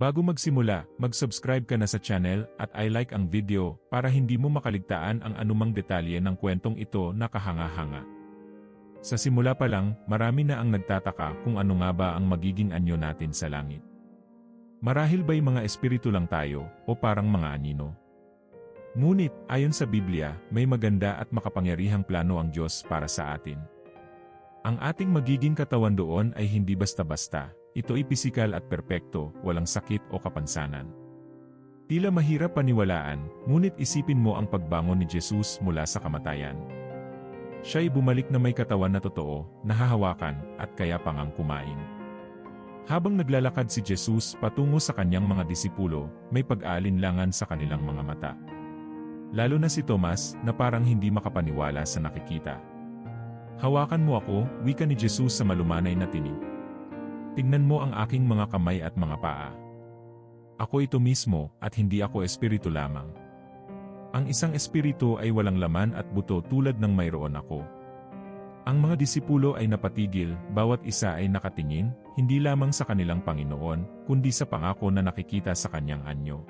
Bago magsimula, mag-subscribe ka na sa channel at i-like ang video para hindi mo makaligtaan ang anumang detalye ng kwentong ito na kahanga-hanga. Sa simula pa lang, marami na ang nagtataka kung ano nga ba ang magiging anyo natin sa langit. Marahil ba'y mga espiritu lang tayo o parang mga anino? Ngunit, ayon sa Biblia, may maganda at makapangyarihang plano ang Diyos para sa atin. Ang ating magiging katawan doon ay hindi basta-basta, ito ay pisikal at perpekto, walang sakit o kapansanan. Tila mahirap paniwalaan, ngunit isipin mo ang pagbangon ni Jesus mula sa kamatayan. Siya ay bumalik na may katawan na totoo, nahahawakan, at kaya pangang kumain. Habang naglalakad si Jesus patungo sa kanyang mga disipulo, may pag-aalinlangan sa kanilang mga mata. Lalo na si Tomas na parang hindi makapaniwala sa nakikita. Hawakan mo ako, wika ni Jesus sa malumanay na tinig. Tingnan mo ang aking mga kamay at mga paa. Ako ito mismo, at hindi ako espiritu lamang. Ang isang espiritu ay walang laman at buto tulad ng mayroon ako. Ang mga disipulo ay napatigil, bawat isa ay nakatingin, hindi lamang sa kanilang Panginoon, kundi sa pangako na nakikita sa kanyang anyo.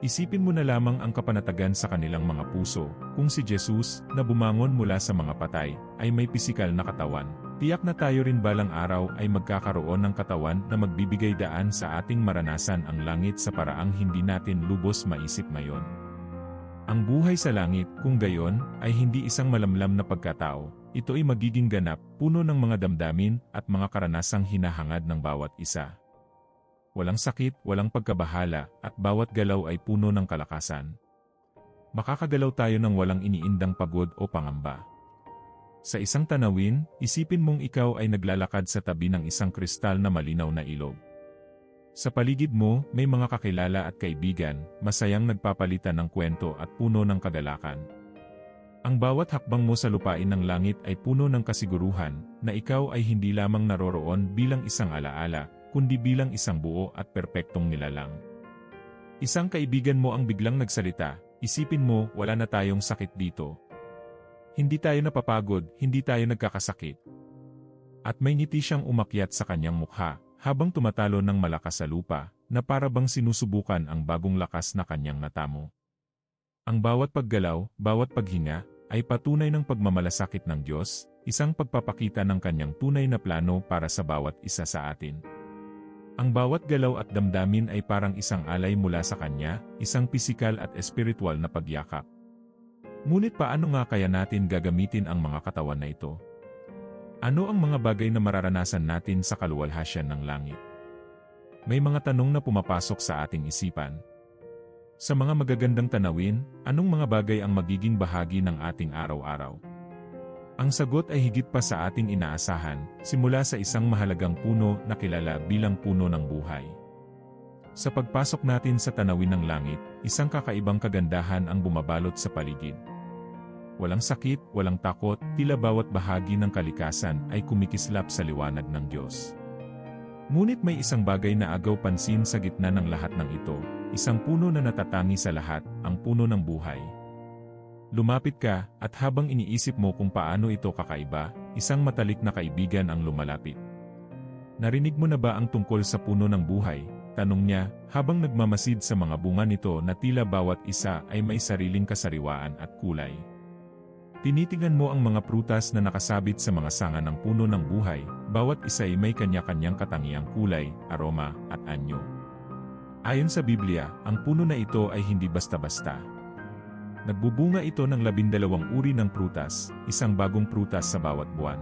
Isipin mo na lamang ang kapanatagan sa kanilang mga puso, kung si Jesus, na bumangon mula sa mga patay, ay may pisikal na katawan, Tiyak na tayo rin balang araw ay magkakaroon ng katawan na magbibigay daan sa ating maranasan ang langit sa paraang hindi natin lubos maisip ngayon. Ang buhay sa langit, kung gayon, ay hindi isang malamlam na pagkatao, ito ay magiging ganap, puno ng mga damdamin at mga karanasang hinahangad ng bawat isa. Walang sakit, walang pagkabahala, at bawat galaw ay puno ng kalakasan. Makakagalaw tayo ng walang iniindang pagod o pangamba. Sa isang tanawin, isipin mong ikaw ay naglalakad sa tabi ng isang kristal na malinaw na ilog. Sa paligid mo, may mga kakilala at kaibigan, masayang nagpapalitan ng kwento at puno ng kagalakan. Ang bawat hakbang mo sa lupain ng langit ay puno ng kasiguruhan na ikaw ay hindi lamang naroroon bilang isang alaala, kundi bilang isang buo at perpektong nilalang. Isang kaibigan mo ang biglang nagsalita, isipin mo wala na tayong sakit dito, hindi tayo napapagod, hindi tayo nagkakasakit. At may ngiti siyang umakyat sa kanyang mukha, habang tumatalo ng malakas sa lupa, na para bang sinusubukan ang bagong lakas na kanyang natamo. Ang bawat paggalaw, bawat paghinga, ay patunay ng pagmamalasakit ng Diyos, isang pagpapakita ng kanyang tunay na plano para sa bawat isa sa atin. Ang bawat galaw at damdamin ay parang isang alay mula sa kanya, isang pisikal at espiritual na pagyakap. Ngunit paano nga kaya natin gagamitin ang mga katawan na ito? Ano ang mga bagay na mararanasan natin sa kaluwalhasyan ng langit? May mga tanong na pumapasok sa ating isipan. Sa mga magagandang tanawin, anong mga bagay ang magiging bahagi ng ating araw-araw? Ang sagot ay higit pa sa ating inaasahan, simula sa isang mahalagang puno na kilala bilang puno ng buhay. Sa pagpasok natin sa tanawin ng langit, isang kakaibang kagandahan ang bumabalot sa paligid. Walang sakit, walang takot, tila bawat bahagi ng kalikasan ay kumikislap sa liwanag ng Diyos. Ngunit may isang bagay na agaw pansin sa gitna ng lahat ng ito, isang puno na natatangi sa lahat, ang puno ng buhay. Lumapit ka, at habang iniisip mo kung paano ito kakaiba, isang matalik na kaibigan ang lumalapit. Narinig mo na ba ang tungkol sa puno ng buhay? Tanong niya, habang nagmamasid sa mga bunga nito na tila bawat isa ay may sariling kasariwaan at kulay. Tinitingnan mo ang mga prutas na nakasabit sa mga sanga ng puno ng buhay, bawat isa ay may kanya-kanyang katangiang kulay, aroma, at anyo. Ayon sa Biblia, ang puno na ito ay hindi basta-basta. Nagbubunga ito ng labindalawang uri ng prutas, isang bagong prutas sa bawat buwan.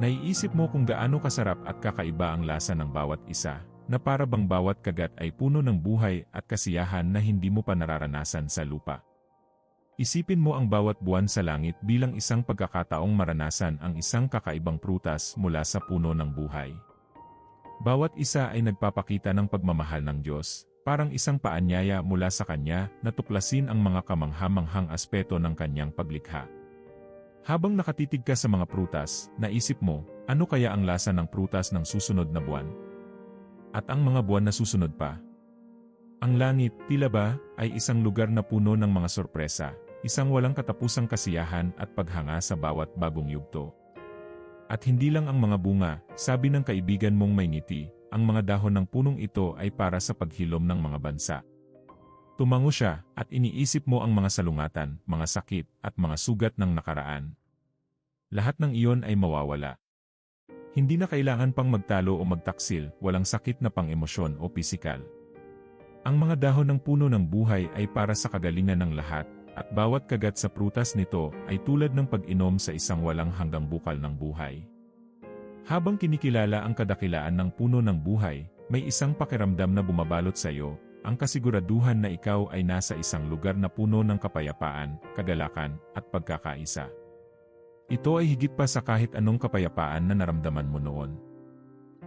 Naiisip mo kung gaano kasarap at kakaiba ang lasa ng bawat isa, na para bang bawat kagat ay puno ng buhay at kasiyahan na hindi mo pa nararanasan sa lupa. Isipin mo ang bawat buwan sa langit bilang isang pagkakataong maranasan ang isang kakaibang prutas mula sa puno ng buhay. Bawat isa ay nagpapakita ng pagmamahal ng Diyos, parang isang paanyaya mula sa Kanya na tuklasin ang mga kamanghamanghang aspeto ng Kanyang paglikha. Habang nakatitig ka sa mga prutas, naisip mo, ano kaya ang lasa ng prutas ng susunod na buwan? At ang mga buwan na susunod pa? Ang langit, tila ba, ay isang lugar na puno ng mga sorpresa, isang walang katapusang kasiyahan at paghanga sa bawat bagong yugto. At hindi lang ang mga bunga, sabi ng kaibigan mong may ngiti, ang mga dahon ng punong ito ay para sa paghilom ng mga bansa. Tumango siya, at iniisip mo ang mga salungatan, mga sakit, at mga sugat ng nakaraan. Lahat ng iyon ay mawawala. Hindi na kailangan pang magtalo o magtaksil, walang sakit na pang emosyon o pisikal. Ang mga dahon ng puno ng buhay ay para sa kagalingan ng lahat, at bawat kagat sa prutas nito ay tulad ng pag-inom sa isang walang hanggang bukal ng buhay. Habang kinikilala ang kadakilaan ng puno ng buhay, may isang pakiramdam na bumabalot sa iyo, ang kasiguraduhan na ikaw ay nasa isang lugar na puno ng kapayapaan, kagalakan, at pagkakaisa. Ito ay higit pa sa kahit anong kapayapaan na naramdaman mo noon.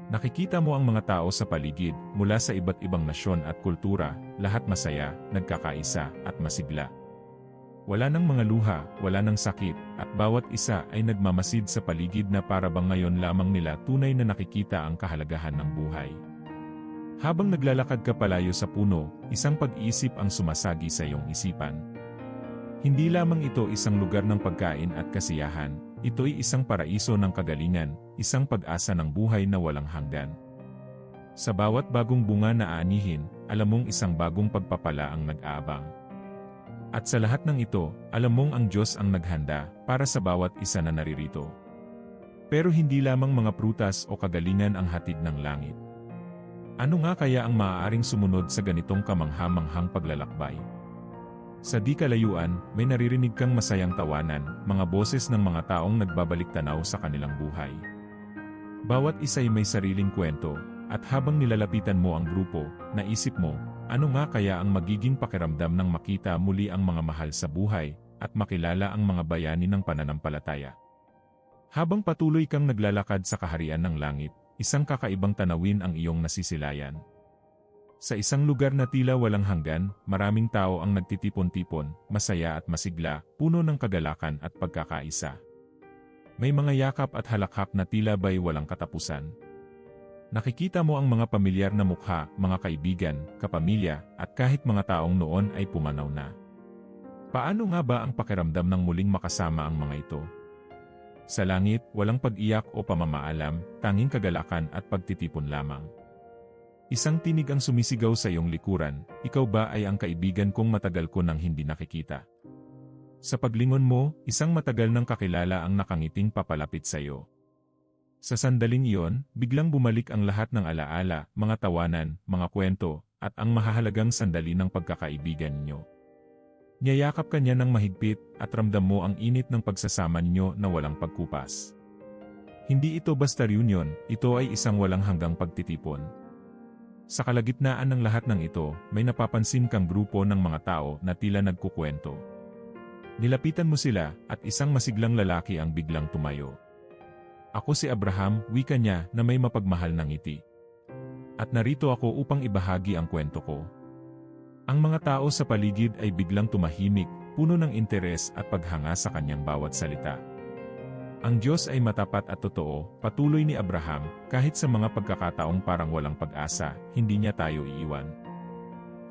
Nakikita mo ang mga tao sa paligid, mula sa iba't ibang nasyon at kultura, lahat masaya, nagkakaisa, at masigla. Wala nang mga luha, wala nang sakit, at bawat isa ay nagmamasid sa paligid na para bang ngayon lamang nila tunay na nakikita ang kahalagahan ng buhay. Habang naglalakad ka palayo sa puno, isang pag-iisip ang sumasagi sa iyong isipan. Hindi lamang ito isang lugar ng pagkain at kasiyahan, ito'y isang paraiso ng kagalingan, isang pag-asa ng buhay na walang hanggan. Sa bawat bagong bunga na aanihin, alam mong isang bagong pagpapala ang nag-aabang. At sa lahat ng ito, alam mong ang Diyos ang naghanda para sa bawat isa na naririto. Pero hindi lamang mga prutas o kagalingan ang hatid ng langit. Ano nga kaya ang maaaring sumunod sa ganitong kamangha-manghang paglalakbay? Sa di kalayuan, may naririnig kang masayang tawanan, mga boses ng mga taong nagbabalik tanaw sa kanilang buhay. Bawat isa'y may sariling kwento, at habang nilalapitan mo ang grupo, naisip mo, ano nga kaya ang magiging pakiramdam ng makita muli ang mga mahal sa buhay at makilala ang mga bayani ng pananampalataya? Habang patuloy kang naglalakad sa kaharian ng langit, isang kakaibang tanawin ang iyong nasisilayan. Sa isang lugar na tila walang hanggan, maraming tao ang nagtitipon-tipon, masaya at masigla, puno ng kagalakan at pagkakaisa. May mga yakap at halakhak na tila ba'y walang katapusan. Nakikita mo ang mga pamilyar na mukha, mga kaibigan, kapamilya, at kahit mga taong noon ay pumanaw na. Paano nga ba ang pakiramdam ng muling makasama ang mga ito? Sa langit, walang pag-iyak o pamamaalam, tanging kagalakan at pagtitipon lamang. Isang tinig ang sumisigaw sa iyong likuran, ikaw ba ay ang kaibigan kong matagal ko nang hindi nakikita? Sa paglingon mo, isang matagal ng kakilala ang nakangiting papalapit sa iyo. Sa sandaling iyon, biglang bumalik ang lahat ng alaala, mga tawanan, mga kwento, at ang mahahalagang sandali ng pagkakaibigan ninyo. Niyayakap ka niya ng mahigpit at ramdam mo ang init ng pagsasama ninyo na walang pagkupas. Hindi ito basta reunion, ito ay isang walang hanggang pagtitipon. Sa kalagitnaan ng lahat ng ito, may napapansin kang grupo ng mga tao na tila nagkukwento. Nilapitan mo sila at isang masiglang lalaki ang biglang tumayo. Ako si Abraham, wika niya na may mapagmahal ng ngiti. At narito ako upang ibahagi ang kwento ko. Ang mga tao sa paligid ay biglang tumahimik, puno ng interes at paghanga sa kanyang bawat salita. Ang Diyos ay matapat at totoo, patuloy ni Abraham, kahit sa mga pagkakataong parang walang pag-asa, hindi niya tayo iiwan.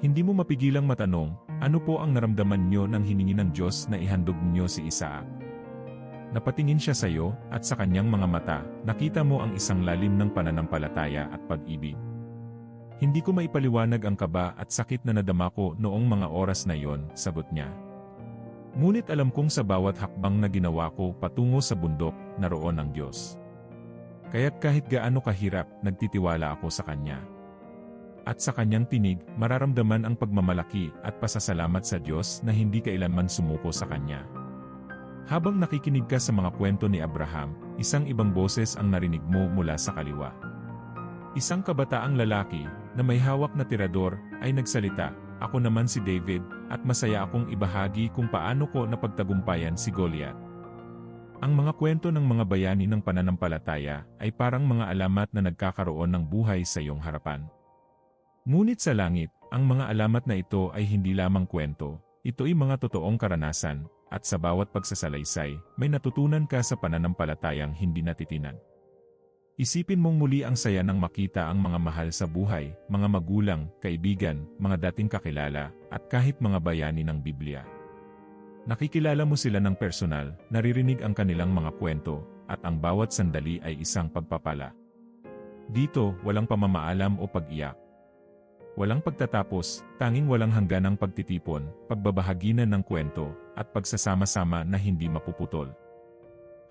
Hindi mo mapigilang matanong, ano po ang naramdaman niyo nang hiningi ng Diyos na ihandog niyo si Isaac? Napatingin siya sa iyo, at sa kanyang mga mata, nakita mo ang isang lalim ng pananampalataya at pag-ibig. Hindi ko maipaliwanag ang kaba at sakit na nadama ko noong mga oras na iyon, sagot niya. Ngunit alam kong sa bawat hakbang na ginawa ko patungo sa bundok, naroon ang Diyos. Kaya't kahit gaano kahirap, nagtitiwala ako sa Kanya. At sa Kanyang tinig, mararamdaman ang pagmamalaki at pasasalamat sa Diyos na hindi kailanman sumuko sa Kanya. Habang nakikinig ka sa mga kwento ni Abraham, isang ibang boses ang narinig mo mula sa kaliwa. Isang kabataang lalaki, na may hawak na tirador, ay nagsalita, Ako naman si David, at masaya akong ibahagi kung paano ko napagtagumpayan si Goliath. Ang mga kwento ng mga bayani ng pananampalataya ay parang mga alamat na nagkakaroon ng buhay sa iyong harapan. Ngunit sa langit, ang mga alamat na ito ay hindi lamang kwento, ito ay mga totoong karanasan, at sa bawat pagsasalaysay, may natutunan ka sa pananampalatayang hindi natitinag. Isipin mong muli ang saya ng makita ang mga mahal sa buhay, mga magulang, kaibigan, mga dating kakilala, at kahit mga bayani ng Biblia. Nakikilala mo sila ng personal, naririnig ang kanilang mga kwento, at ang bawat sandali ay isang pagpapala. Dito, walang pamamaalam o pag-iyak. Walang pagtatapos, tanging walang hangganang pagtitipon, pagbabahaginan ng kwento, at pagsasama-sama na hindi mapuputol.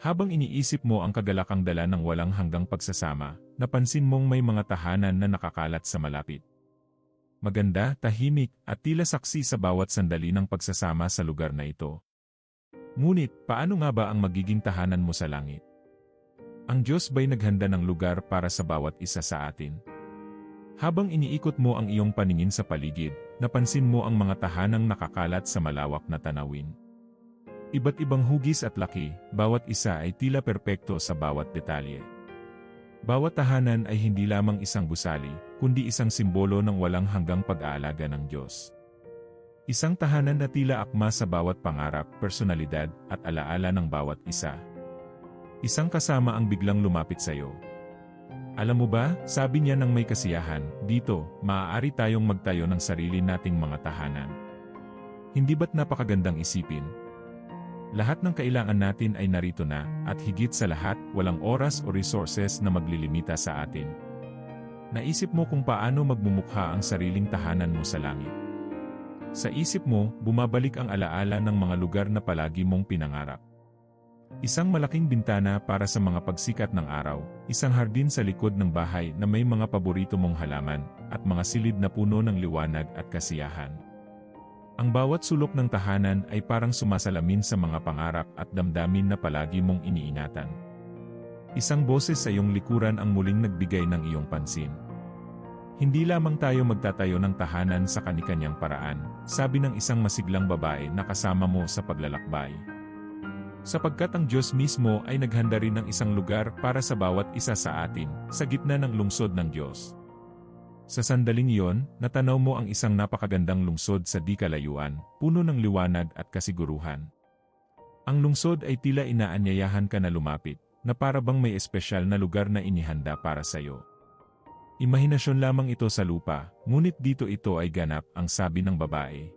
Habang iniisip mo ang kagalakang dala ng walang hanggang pagsasama, napansin mong may mga tahanan na nakakalat sa malapit. Maganda, tahimik, at tila saksi sa bawat sandali ng pagsasama sa lugar na ito. Ngunit, paano nga ba ang magiging tahanan mo sa langit? Ang Diyos ba'y naghanda ng lugar para sa bawat isa sa atin? Habang iniikot mo ang iyong paningin sa paligid, napansin mo ang mga tahanang nakakalat sa malawak na tanawin. Iba't ibang hugis at laki, bawat isa ay tila perpekto sa bawat detalye. Bawat tahanan ay hindi lamang isang gusali, kundi isang simbolo ng walang hanggang pag-aalaga ng Diyos. Isang tahanan na tila akma sa bawat pangarap, personalidad, at alaala ng bawat isa. Isang kasama ang biglang lumapit sa iyo, alam mo ba, sabi niya ng may kasiyahan, dito, maaari tayong magtayo ng sarili nating mga tahanan. Hindi ba't napakagandang isipin? Lahat ng kailangan natin ay narito na, at higit sa lahat, walang oras o resources na maglilimita sa atin. Naisip mo kung paano magmumukha ang sariling tahanan mo sa langit. Sa isip mo, bumabalik ang alaala ng mga lugar na palagi mong pinangarap. Isang malaking bintana para sa mga pagsikat ng araw, isang hardin sa likod ng bahay na may mga paborito mong halaman, at mga silid na puno ng liwanag at kasiyahan. Ang bawat sulok ng tahanan ay parang sumasalamin sa mga pangarap at damdamin na palagi mong iniingatan. Isang boses sa iyong likuran ang muling nagbigay ng iyong pansin. Hindi lamang tayo magtatayo ng tahanan sa kanikanyang paraan, sabi ng isang masiglang babae na kasama mo sa paglalakbay. Sapagkat ang Diyos mismo ay naghanda rin ng isang lugar para sa bawat isa sa atin, sa gitna ng lungsod ng Diyos. Sa sandaling iyon, natanaw mo ang isang napakagandang lungsod sa di kalayuan, puno ng liwanag at kasiguruhan. Ang lungsod ay tila inaanyayahan ka na lumapit, na para bang may espesyal na lugar na inihanda para sa iyo. Imahinasyon lamang ito sa lupa, ngunit dito ito ay ganap ang sabi ng babae.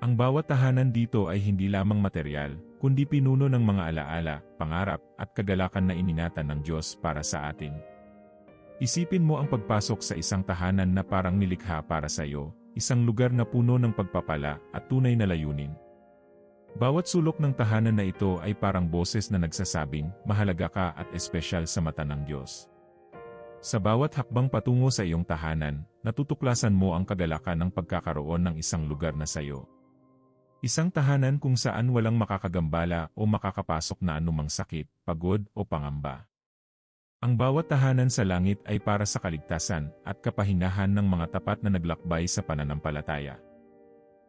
Ang bawat tahanan dito ay hindi lamang material, kundi pinuno ng mga alaala, pangarap, at kagalakan na ininatan ng Diyos para sa atin. Isipin mo ang pagpasok sa isang tahanan na parang nilikha para sa iyo, isang lugar na puno ng pagpapala at tunay na layunin. Bawat sulok ng tahanan na ito ay parang boses na nagsasabing, mahalaga ka at espesyal sa mata ng Diyos. Sa bawat hakbang patungo sa iyong tahanan, natutuklasan mo ang kagalakan ng pagkakaroon ng isang lugar na sa iyo. Isang tahanan kung saan walang makakagambala o makakapasok na anumang sakit, pagod o pangamba. Ang bawat tahanan sa langit ay para sa kaligtasan at kapahinahan ng mga tapat na naglakbay sa pananampalataya.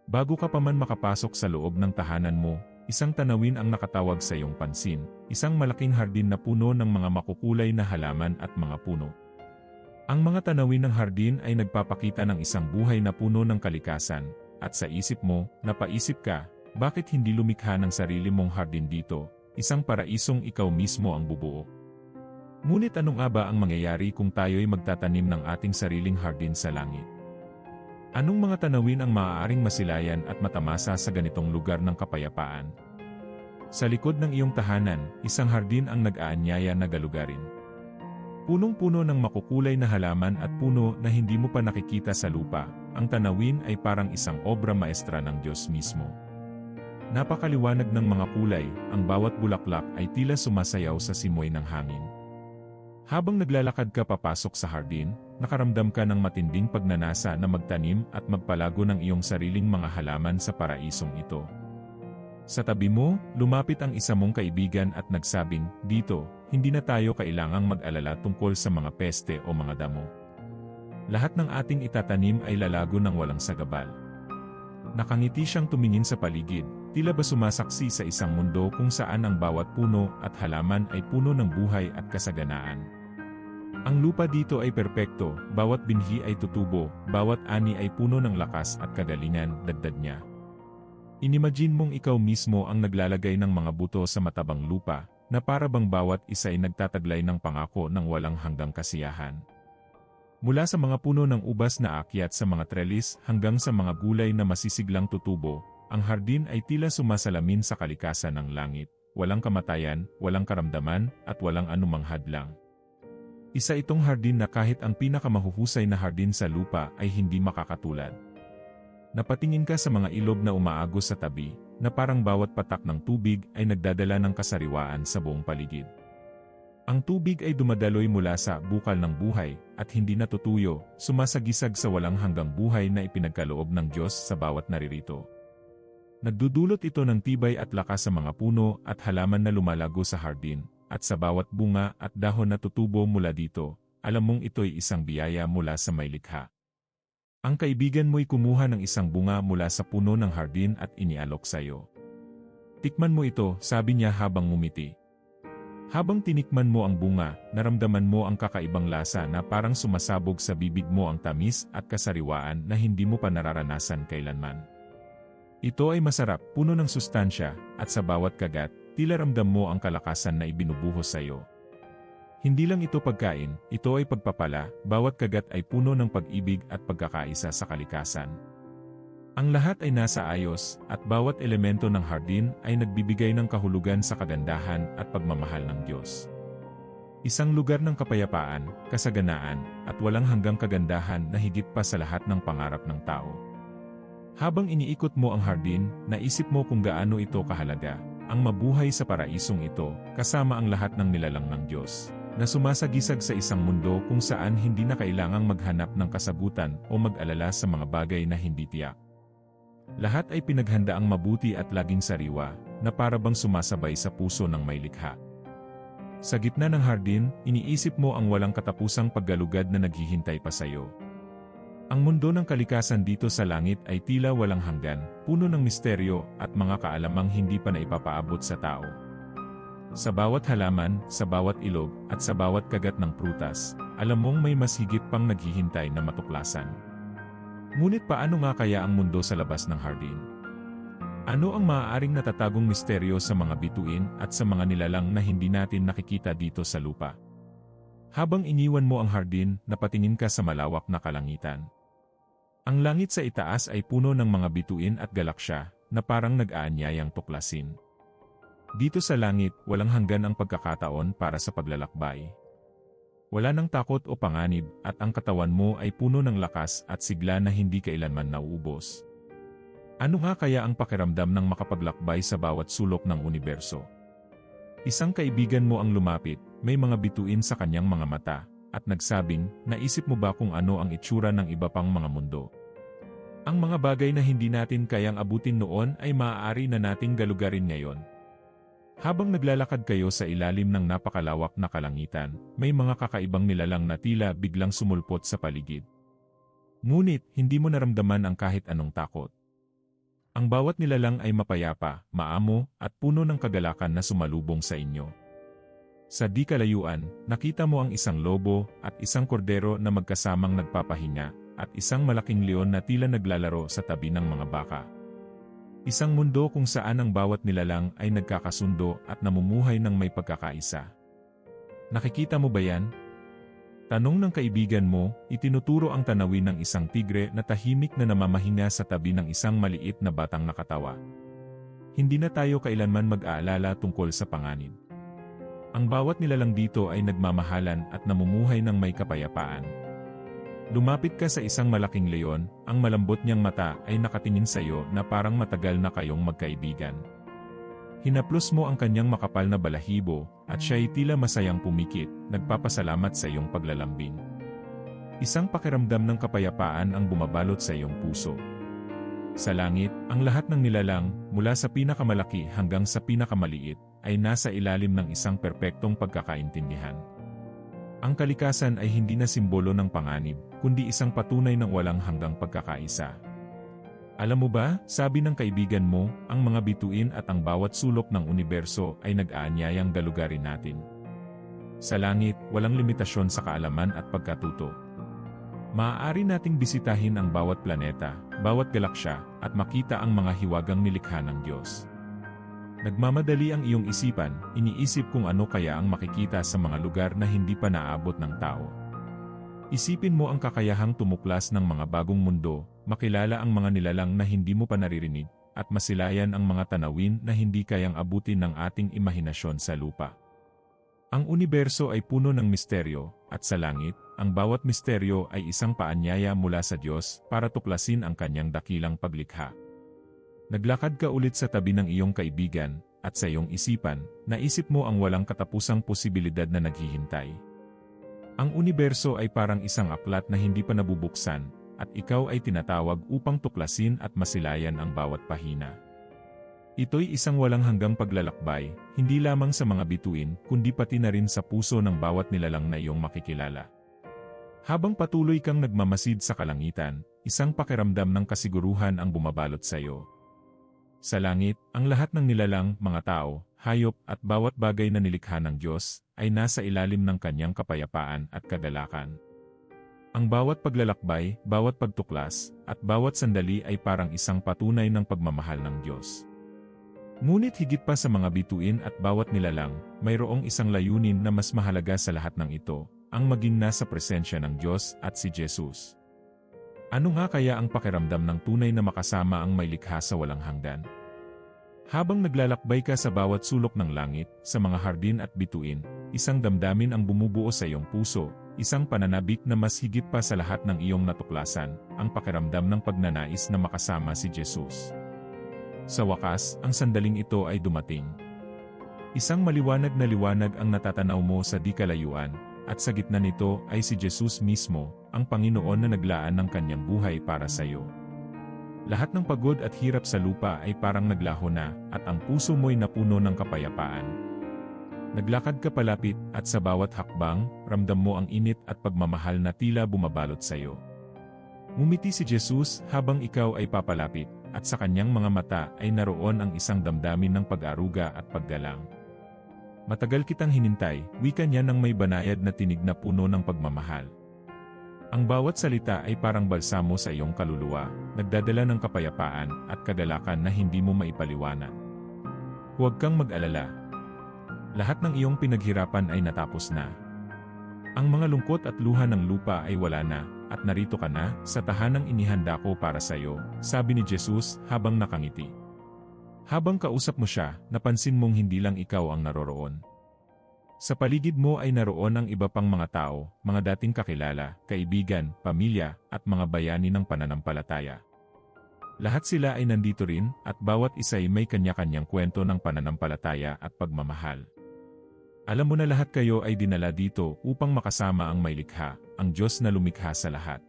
Bago ka pa man makapasok sa loob ng tahanan mo, isang tanawin ang nakatawag sa iyong pansin, isang malaking hardin na puno ng mga makukulay na halaman at mga puno. Ang mga tanawin ng hardin ay nagpapakita ng isang buhay na puno ng kalikasan, at sa isip mo, napaisip ka, bakit hindi lumikha ng sarili mong hardin dito, isang paraisong ikaw mismo ang bubuo. Ngunit ano nga ba ang mangyayari kung tayo'y magtatanim ng ating sariling hardin sa langit? Anong mga tanawin ang maaaring masilayan at matamasa sa ganitong lugar ng kapayapaan? Sa likod ng iyong tahanan, isang hardin ang nag-aanyaya na galugarin. Punong-puno ng makukulay na halaman at puno na hindi mo pa nakikita sa lupa, ang tanawin ay parang isang obra maestra ng Diyos mismo. Napakaliwanag ng mga kulay, ang bawat bulaklak ay tila sumasayaw sa simoy ng hangin. Habang naglalakad ka papasok sa hardin, nakaramdam ka ng matinding pagnanasa na magtanim at magpalago ng iyong sariling mga halaman sa paraisong ito. Sa tabi mo, lumapit ang isa mong kaibigan at nagsabing, dito, hindi na tayo kailangang mag-alala tungkol sa mga peste o mga damo. Lahat ng ating itatanim ay lalago ng walang sagabal. Nakangiti siyang tumingin sa paligid, tila ba sumasaksi sa isang mundo kung saan ang bawat puno at halaman ay puno ng buhay at kasaganaan. Ang lupa dito ay perpekto, bawat binhi ay tutubo, bawat ani ay puno ng lakas at kagalingan, dagdag niya. Inimagine mong ikaw mismo ang naglalagay ng mga buto sa matabang lupa, na para bang bawat isa ay nagtataglay ng pangako ng walang hanggang kasiyahan. Mula sa mga puno ng ubas na akyat sa mga trellis hanggang sa mga gulay na masisiglang tutubo, ang hardin ay tila sumasalamin sa kalikasan ng langit, walang kamatayan, walang karamdaman, at walang anumang hadlang. Isa itong hardin na kahit ang pinakamahuhusay na hardin sa lupa ay hindi makakatulad. Napatingin ka sa mga ilog na umaagos sa tabi, na parang bawat patak ng tubig ay nagdadala ng kasariwaan sa buong paligid. Ang tubig ay dumadaloy mula sa bukal ng buhay at hindi natutuyo, sumasagisag sa walang hanggang buhay na ipinagkaloob ng Diyos sa bawat naririto. Nagdudulot ito ng tibay at lakas sa mga puno at halaman na lumalago sa hardin, at sa bawat bunga at dahon na tutubo mula dito, alam mong ito'y isang biyaya mula sa may likha. Ang kaibigan mo'y kumuha ng isang bunga mula sa puno ng hardin at inialok sa iyo. Tikman mo ito, sabi niya habang ngumiti. Habang tinikman mo ang bunga, naramdaman mo ang kakaibang lasa na parang sumasabog sa bibig mo ang tamis at kasariwaan na hindi mo pa nararanasan kailanman. Ito ay masarap, puno ng sustansya, at sa bawat kagat, tila ramdam mo ang kalakasan na ibinubuhos sa iyo. Hindi lang ito pagkain, ito ay pagpapala, bawat kagat ay puno ng pag-ibig at pagkakaisa sa kalikasan. Ang lahat ay nasa ayos, at bawat elemento ng hardin ay nagbibigay ng kahulugan sa kagandahan at pagmamahal ng Diyos. Isang lugar ng kapayapaan, kasaganaan, at walang hanggang kagandahan na higit pa sa lahat ng pangarap ng tao. Habang iniikot mo ang hardin, naisip mo kung gaano ito kahalaga, ang mabuhay sa paraisong ito, kasama ang lahat ng nilalang ng Diyos, na sumasagisag sa isang mundo kung saan hindi na kailangang maghanap ng kasagutan o mag-alala sa mga bagay na hindi tiyak. Lahat ay pinaghandaang mabuti at laging sariwa, na parabang sumasabay sa puso ng may likha. Sa gitna ng hardin, iniisip mo ang walang katapusang paggalugad na naghihintay pa sa iyo. Ang mundo ng kalikasan dito sa langit ay tila walang hanggan, puno ng misteryo at mga kaalamang hindi pa naipapaabot sa tao. Sa bawat halaman, sa bawat ilog, at sa bawat kagat ng prutas, alam mong may mas higit pang naghihintay na matuklasan. Ngunit paano nga kaya ang mundo sa labas ng hardin? Ano ang maaaring natatagong misteryo sa mga bituin at sa mga nilalang na hindi natin nakikita dito sa lupa? Habang iniwan mo ang hardin, napatingin ka sa malawak na kalangitan. Ang langit sa itaas ay puno ng mga bituin at galaksya na parang nag-aanyayang tuklasin. Dito sa langit, walang hanggan ang pagkakataon para sa paglalakbay. Wala nang takot o panganib at ang katawan mo ay puno ng lakas at sigla na hindi kailanman nauubos. Ano nga kaya ang pakiramdam ng makapaglakbay sa bawat sulok ng universo? Isang kaibigan mo ang lumapit, may mga bituin sa kanyang mga mata, at nagsabing, naisip mo ba kung ano ang itsura ng iba pang mga mundo? Ang mga bagay na hindi natin kayang abutin noon ay maaari na nating galugarin ngayon. Habang naglalakad kayo sa ilalim ng napakalawak na kalangitan, may mga kakaibang nilalang na tila biglang sumulpot sa paligid. Ngunit, hindi mo naramdaman ang kahit anong takot. Ang bawat nilalang ay mapayapa, maamo, at puno ng kagalakan na sumalubong sa inyo. Sa di kalayuan, nakita mo ang isang lobo at isang kordero na magkasamang nagpapahinga, at isang malaking leon na tila naglalaro sa tabi ng mga baka. Isang mundo kung saan ang bawat nilalang ay nagkakasundo at namumuhay ng may pagkakaisa. Nakikita mo ba yan? Tanong ng kaibigan mo, itinuturo ang tanawin ng isang tigre na tahimik na namamahinga sa tabi ng isang maliit na batang nakatawa. Hindi na tayo kailanman mag-aalala tungkol sa panganib. Ang bawat nilalang dito ay nagmamahalan at namumuhay ng may kapayapaan. Lumapit ka sa isang malaking leon, ang malambot niyang mata ay nakatingin sa iyo na parang matagal na kayong magkaibigan. Hinaplos mo ang kanyang makapal na balahibo, at siya'y tila masayang pumikit, nagpapasalamat sa iyong paglalambing. Isang pakiramdam ng kapayapaan ang bumabalot sa iyong puso. Sa langit, ang lahat ng nilalang, mula sa pinakamalaki hanggang sa pinakamaliit, ay nasa ilalim ng isang perpektong pagkakaintindihan. Ang kalikasan ay hindi na simbolo ng panganib, kundi isang patunay ng walang hanggang pagkakaisa. Alam mo ba, sabi ng kaibigan mo, ang mga bituin at ang bawat sulok ng universo ay nag-aanyayang galugarin natin. Sa langit, walang limitasyon sa kaalaman at pagkatuto. Maaari nating bisitahin ang bawat planeta, bawat galaksya, at makita ang mga hiwagang nilikha ng Diyos. Nagmamadali ang iyong isipan, iniisip kung ano kaya ang makikita sa mga lugar na hindi pa naabot ng tao. Isipin mo ang kakayahang tumuklas ng mga bagong mundo, makilala ang mga nilalang na hindi mo pa naririnig, at masilayan ang mga tanawin na hindi kayang abutin ng ating imahinasyon sa lupa. Ang universo ay puno ng misteryo, at sa langit, ang bawat misteryo ay isang paanyaya mula sa Diyos para tuklasin ang kanyang dakilang paglikha. Naglakad ka ulit sa tabi ng iyong kaibigan, at sa iyong isipan, naisip mo ang walang katapusang posibilidad na naghihintay. Ang universo ay parang isang aklat na hindi pa nabubuksan, at ikaw ay tinatawag upang tuklasin at masilayan ang bawat pahina. Ito'y isang walang hanggang paglalakbay, hindi lamang sa mga bituin, kundi pati na rin sa puso ng bawat nilalang na iyong makikilala. Habang patuloy kang nagmamasid sa kalangitan, isang pakiramdam ng kasiguruhan ang bumabalot sa iyo. Sa langit, ang lahat ng nilalang, mga tao, hayop at bawat bagay na nilikha ng Diyos ay nasa ilalim ng kanyang kapayapaan at kagalakan. Ang bawat paglalakbay, bawat pagtuklas, at bawat sandali ay parang isang patunay ng pagmamahal ng Diyos. Ngunit higit pa sa mga bituin at bawat nilalang, mayroong isang layunin na mas mahalaga sa lahat ng ito, ang maging nasa presensya ng Diyos at si Jesus. Ano nga kaya ang pakiramdam ng tunay na makasama ang may likha sa walang hanggan? Habang naglalakbay ka sa bawat sulok ng langit, sa mga hardin at bituin, isang damdamin ang bumubuo sa iyong puso, isang pananabik na mas higit pa sa lahat ng iyong natuklasan, ang pakiramdam ng pagnanais na makasama si Jesus. Sa wakas, ang sandaling ito ay dumating. Isang maliwanag na liwanag ang natatanaw mo sa di kalayuan, at sa gitna nito ay si Jesus mismo, ang Panginoon na naglaan ng kanyang buhay para sa iyo. Lahat ng pagod at hirap sa lupa ay parang naglaho na, at ang puso mo'y napuno ng kapayapaan. Naglakad ka palapit, at sa bawat hakbang, ramdam mo ang init at pagmamahal na tila bumabalot sa iyo. Ngumiti si Jesus habang ikaw ay papalapit, at sa kanyang mga mata ay naroon ang isang damdamin ng pag-aruga at paggalang. Matagal kitang hinintay, wika niya ng may banayad na tinig na puno ng pagmamahal. Ang bawat salita ay parang balsamo sa iyong kaluluwa, nagdadala ng kapayapaan at kagalakan na hindi mo maipaliwanag. Huwag kang mag-alala. Lahat ng iyong pinaghirapan ay natapos na. Ang mga lungkot at luha ng lupa ay wala na, at narito ka na, sa tahanang inihanda ko para sa iyo, sabi ni Jesus habang nakangiti. Habang kausap mo siya, napansin mong hindi lang ikaw ang naroroon. Sa paligid mo ay naroon ang iba pang mga tao, mga dating kakilala, kaibigan, pamilya, at mga bayani ng pananampalataya. Lahat sila ay nandito rin, at bawat isa ay may kanya-kanyang kwento ng pananampalataya at pagmamahal. Alam mo na lahat kayo ay dinala dito upang makasama ang may likha, ang Diyos na lumikha sa lahat.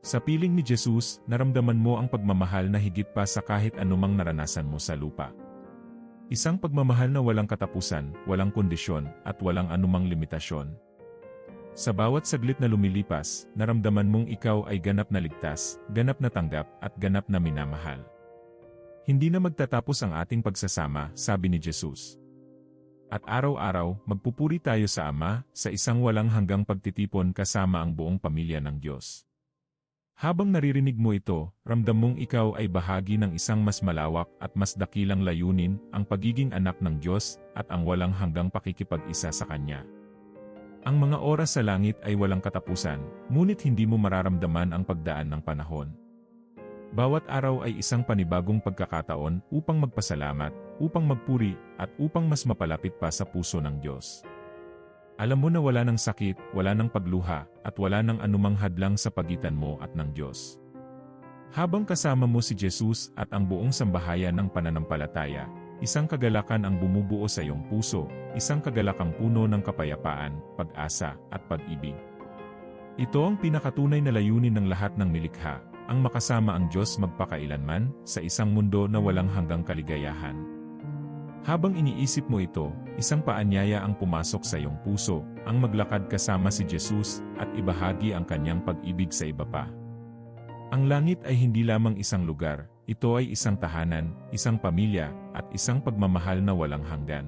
Sa piling ni Jesus, naramdaman mo ang pagmamahal na higit pa sa kahit anumang naranasan mo sa lupa. Isang pagmamahal na walang katapusan, walang kondisyon, at walang anumang limitasyon. Sa bawat saglit na lumilipas, naramdaman mong ikaw ay ganap na ligtas, ganap na tanggap, at ganap na minamahal. Hindi na magtatapos ang ating pagsasama, sabi ni Jesus. At araw-araw, magpupuri tayo sa Ama, sa isang walang hanggang pagtitipon kasama ang buong pamilya ng Diyos. Habang naririnig mo ito, ramdam mong ikaw ay bahagi ng isang mas malawak at mas dakilang layunin, ang pagiging anak ng Diyos, at ang walang hanggang pakikipag-isa sa Kanya. Ang mga oras sa langit ay walang katapusan, ngunit hindi mo mararamdaman ang pagdaan ng panahon. Bawat araw ay isang panibagong pagkakataon upang magpasalamat, upang magpuri, at upang mas mapalapit pa sa puso ng Diyos. Alam mo na wala ng sakit, wala ng pagluha, at wala ng anumang hadlang sa pagitan mo at ng Diyos. Habang kasama mo si Jesus at ang buong sambahayan ng pananampalataya, isang kagalakan ang bumubuo sa iyong puso, isang kagalakang puno ng kapayapaan, pag-asa, at pag-ibig. Ito ang pinakatunay na layunin ng lahat ng nilikha, ang makasama ang Diyos magpakailanman sa isang mundo na walang hanggang kaligayahan. Habang iniisip mo ito, isang paanyaya ang pumasok sa iyong puso, ang maglakad kasama si Jesus at ibahagi ang kanyang pag-ibig sa iba pa. Ang langit ay hindi lamang isang lugar, ito ay isang tahanan, isang pamilya, at isang pagmamahal na walang hanggan.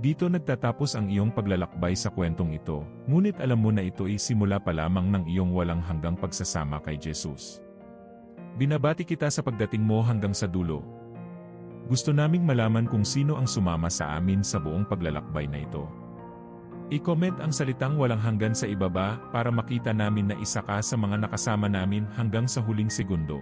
Dito nagtatapos ang iyong paglalakbay sa kwentong ito, ngunit alam mo na ito ay simula pa lamang ng iyong walang hanggang pagsasama kay Jesus. Binabati kita sa pagdating mo hanggang sa dulo, gusto naming malaman kung sino ang sumama sa amin sa buong paglalakbay na ito. I-comment ang salitang walang hanggan sa ibaba para makita namin na isa ka sa mga nakasama namin hanggang sa huling segundo.